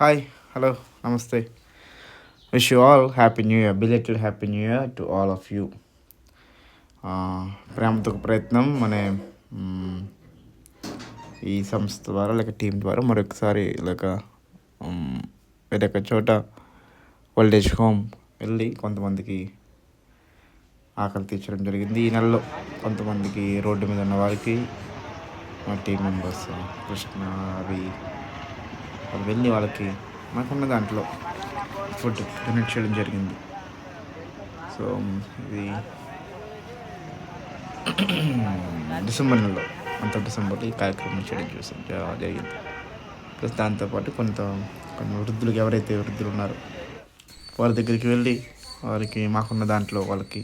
Hi hello నమస్తే wish you all happy new year belated happy new year to all of you ప్రేమతో ప్రయత్నం మన ఈ సంస్థ ద్వారా లేక టీం ద్వారా మరొకసారి లేక వేరొక వేరే ఒక చోట ఓల్డేజ్ హోమ్ వెళ్ళి కొంతమందికి ఆకలి తీర్చడం జరిగింది. ఈ నెలలో కొంతమందికి రోడ్డు మీద ఉన్న వారికి మా టీం మెంబర్స్ కృష్ణ అవి వాళ్ళు వెళ్ళి వాళ్ళకి మాకున్న దాంట్లో ఫుడ్ డొనేట్ చేయడం జరిగింది. సో ఇది డిసెంబర్ నెలలో అంత డిసెంబర్లో ఈ కార్యక్రమం చేయడం చూసాం జరిగింది. ప్లస్ దాంతోపాటు కొంత కొన్ని వృద్ధులకు ఎవరైతే వృద్ధులు ఉన్నారో వారి దగ్గరికి వెళ్ళి వారికి మాకున్న దాంట్లో వాళ్ళకి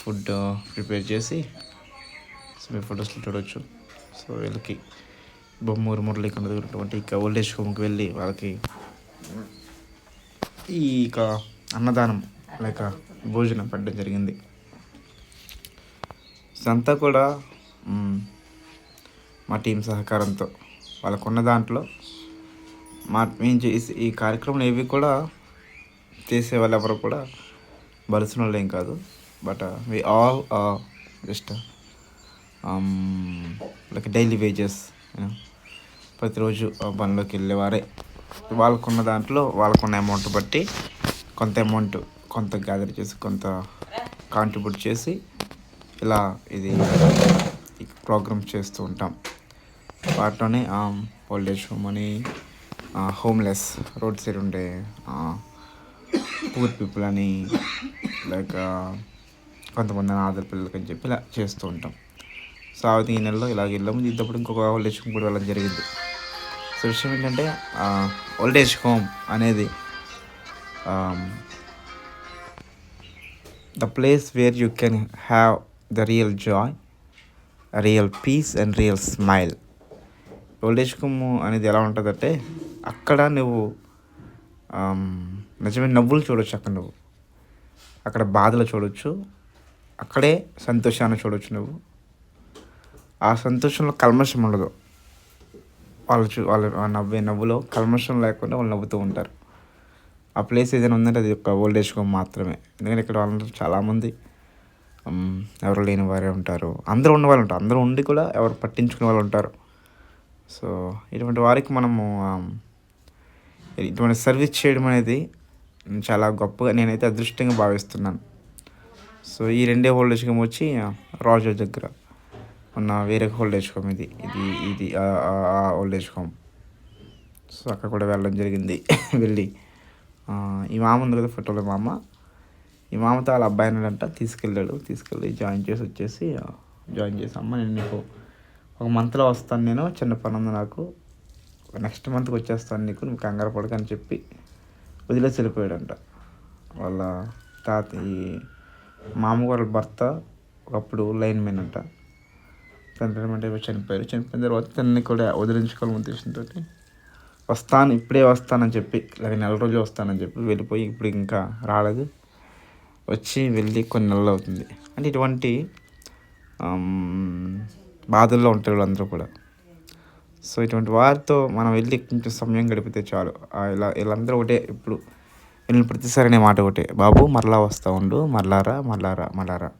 ఫుడ్ ప్రిపేర్ చేసి సో మీ ఫొటోస్లో చూడవచ్చు సో వీళ్ళకి బొమ్మూరు మురళీకొండ దగ్గర ఉన్నటువంటి ఇక ఓల్డేజ్ హోమ్కి వెళ్ళి వాళ్ళకి ఈ ఇక అన్నదానం లేక భోజనం పెట్టడం జరిగింది. సంతా కూడా మా టీం సహకారంతో. వాళ్ళకున్న దాంట్లో మా మేము చేసి ఈ కార్యక్రమం ఏవి కూడా చేసే వాళ్ళు ఎవరు కూడా బలిసిన వాళ్ళు ఏం కాదు. But we all just like daily wages ప్రతిరోజు పనిలోకి వెళ్ళేవారే. వాళ్ళకున్న దాంట్లో వాళ్ళకున్న అమౌంట్ బట్టి కొంత అమౌంట్ కొంత గ్యాదర్ చేసి కొంత కాంట్రిబ్యూట్ చేసి ఇలా ఇది ప్రోగ్రామ్ చేస్తూ ఉంటాం. వాటిలోనే ఓల్డేజ్ హోమ్ అని హోమ్లెస్ రోడ్ సైడ్ ఉండే పూర్ పీపుల్ అని లైక్ కొంతమంది ఆధార్ పిల్లలకి అని చెప్పి ఇలా చేస్తూ ఉంటాం. సో ఆ విధంగా ఈ నెలలో ఇలాగ వెళ్ళాము. ఇంతప్పుడు ఇంకొక ఓల్డ్ ఏజ్ హోమ్ కూడా వెళ్ళడం జరిగింది. సో విషయం ఏంటంటే ఓల్డ్ ఏజ్ హోమ్ అనేది the place where you can have the real joy real peace and real smile old age home అనేది ఎలా ఉంటుందంటే అక్కడ నువ్వు um, నిజమైన నవ్వులు చూడొచ్చు అక్కడ నువ్వు. అక్కడ బాధలు చూడొచ్చు. అక్కడే సంతోషాన్ని చూడొచ్చు నువ్వు. ఆ సంతోషంలో కల్మషం ఉండదు. వాళ్ళు చూ వాళ్ళు నవ్వే నవ్వులో కల్మషం లేకుండా వాళ్ళు నవ్వుతూ ఉంటారు. ఆ ప్లేస్ ఏదైనా ఉందంటే అది ఒక ఓల్డ్ ఏజ్ హోమ్ మాత్రమే. ఎందుకంటే ఇక్కడ వాళ్ళందరూ చాలామంది ఎవరు లేని వారే ఉంటారు. అందరూ ఉన్న వాళ్ళు ఉంటారు. అందరూ ఉండి కూడా ఎవరు పట్టించుకునే వాళ్ళు ఉంటారు. సో ఇటువంటి వారికి మనము ఇటువంటి సర్వీస్ చేయడం అనేది చాలా గొప్పగా నేనైతే అదృష్టంగా భావిస్తున్నాను. సో ఈ రెండే ఓల్డ్ ఏజ్ హోమ్ వచ్చి రాజు దగ్గర. ఉన్న వేరే ఓల్డ్ ఏజ్ హోమ్ ఇది. ఇది ఇది ఆ ఓల్డ్ ఏజ్ హోమ్ సో అక్కడ కూడా వెళ్ళడం జరిగింది. వెళ్ళి ఈ మామ ఉంది కదా ఫోటోలో మామ. ఈ మామతో వాళ్ళ అబ్బాయి అంట తీసుకెళ్ళాడు. తీసుకెళ్ళి జాయిన్ చేసి వచ్చేసి జాయిన్ చేసి అమ్మ నేను నీకు ఒక మంత్లో వస్తాను నేను చిన్న పని ఉంది నాకు. నెక్స్ట్ మంత్కి వచ్చేస్తాను నీకు నువ్వు కంగారు పడకని చెప్పి వదిలేసి వెళ్ళిపోయాడంట. వాళ్ళ తాత ఈ మామగారు భర్త ఒకప్పుడు లైన్ మెన్ అంట. తండ్రి అంటే చనిపోయారు? చనిపోయిన తర్వాత తనని కూడా వదిలించుకోవాలని ఉద్దేశంతో వస్తాను ఇప్పుడే వస్తానని చెప్పి లేక నెల రోజులు వస్తానని చెప్పి వెళ్ళిపోయి ఇప్పుడు ఇంకా రాలేదు. వచ్చి వెళ్ళి కొన్ని నెలలు అవుతుంది. అంటే ఇటువంటి బాధల్లో ఉంటారు వాళ్ళందరూ కూడా. సో ఇటువంటి వారితో మనం వెళ్ళి కొంచెం సమయం గడిపితే చాలు. ఇలా వీళ్ళందరూ ఒకటే ఇప్పుడు వెళ్ళిన ప్రతిసారి అనే మాట ఒకటే. బాబు మరలా వస్తూ ఉండు. మరలారా మరలారా మరలారా.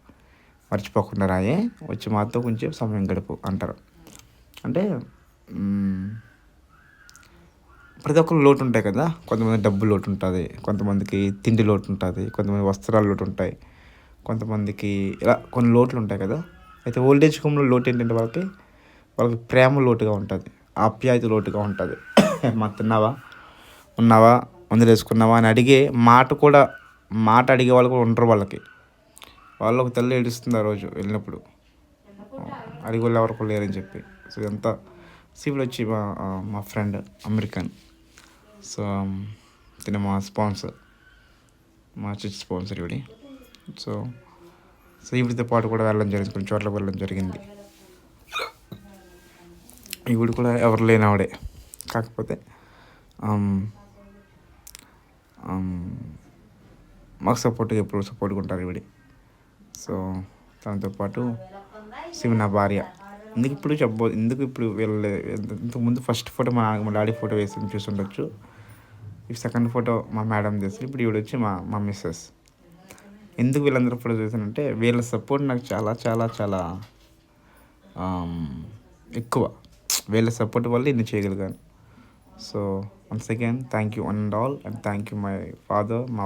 మర్చిపోకుండా రాయే. వచ్చి మాతో కొంచెం సమయం గడుపు అంటారు. అంటే ప్రతి ఒక్కరు లోటు ఉంటాయి కదా. కొంతమంది డబ్బు లోటు ఉంటుంది. కొంతమందికి తిండి లోటు ఉంటుంది. కొంతమంది వస్త్రాలు లోటు ఉంటాయి. కొంతమందికి ఇలా కొన్ని లోట్లు ఉంటాయి కదా. అయితే ఓల్డేజ్ హోమ్లో లోటు ఏంటంటే వాళ్ళకి వాళ్ళకి ప్రేమ లోటుగా ఉంటుంది. ఆప్యాయత లోటుగా ఉంటుంది. మా తిన్నావా? ఉన్నావా? వందలేసుకున్నావా? వేసుకున్నావా అని అడిగే మాట కూడా మాట అడిగే వాళ్ళు కూడా ఉంటారు వాళ్ళకి. వాళ్ళు ఒక తల్లి ఏడుస్తుంది ఆ రోజు వెళ్ళినప్పుడు. అడిగి వాళ్ళు ఎవరికి లేరని చెప్పి. సో ఇదంతా సివిల్ వచ్చి మా మా ఫ్రెండ్ అమెరికన్. సో తిన మా స్పాన్సర్ మా చర్చ్ స్పాన్సర్ ఇవిడి సో సో ఈవిడితో పాటు కూడా వెళ్ళడం జరిగింది కొన్ని చోట్ల వెళ్ళడం జరిగింది. ఈవిడ కూడా ఎవరు లేని ఆవిడే. కాకపోతే మాకు సపోర్ట్గా ఎప్పుడు సపోర్ట్గా ఉంటారు ఈవిడి. సో తనతో పాటు శివ నా భార్య. ఎందుకు ఇప్పుడు చెప్పబో ఎందుకు ఇప్పుడు వెళ్ళే ఇంతకుముందు ఫస్ట్ ఫోటో మా మా డాడీ ఫోటో వేసి చూసి ఉండొచ్చు సెకండ్ ఫోటో మా మేడం చేస్తారు. ఇప్పుడు ఈవిడ వచ్చి మా మా మిస్సెస్. ఎందుకు వీళ్ళందరూ ఫోటో చేశానంటే వీళ్ళ సపోర్ట్ నాకు చాలా చాలా చాలా ఎక్కువ. వీళ్ళ సపోర్ట్ వల్ల నేను చేయగలిగాను. So once again thank you one and all and thank you my father మా